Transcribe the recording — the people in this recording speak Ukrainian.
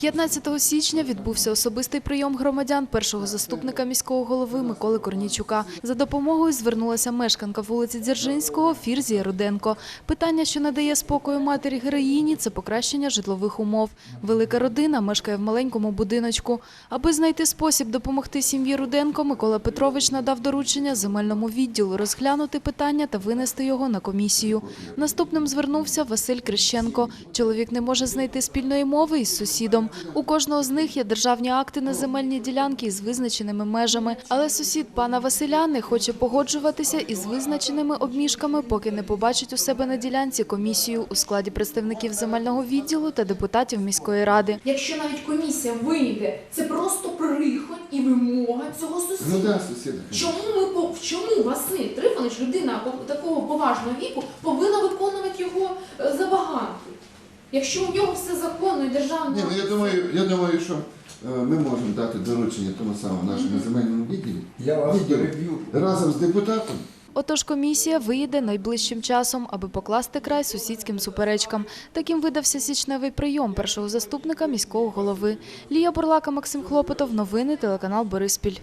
15 січня відбувся особистий прийом громадян першого заступника міського голови Миколи Корнійчука. За допомогою звернулася мешканка вулиці Дзержинського Фірзія Руденко. Питання, що не дає спокою матері героїні, це покращення житлових умов. Велика родина мешкає в маленькому будиночку. Аби знайти спосіб допомогти сім'ї Руденко, Микола Петрович надав доручення земельному відділу розглянути питання та винести його на комісію. Наступним звернувся Василь Крещенко. Чоловік не може знайти спільної мови із сусідом. У кожного з них є державні акти на земельні ділянки із визначеними межами. Але сусід пана Василя не хоче погоджуватися із визначеними обміжками, поки не побачить у себе на ділянці комісію у складі представників земельного відділу та депутатів міської ради. Якщо навіть комісія вийде, це просто прихоть і вимога цього Ну сусіда. да, сусіда. Чому ми по чому Василь Трифонович, людина по- такого поважного віку, повинна виконувати його е, забаганки? Якщо у нього все законно і державно. Ні, ну я думаю, я думаю, що е, ми можемо дати доручення тому самому нашому земельному відділу Я вас Відділ. переб'ю. разом з депутатом. Отож комісія виїде найближчим часом, аби покласти край сусідським суперечкам. Таким видався січневий прийом першого заступника міського голови. Лія Бурлака, Максим Хлопотов. Новини телеканал Бориспіль.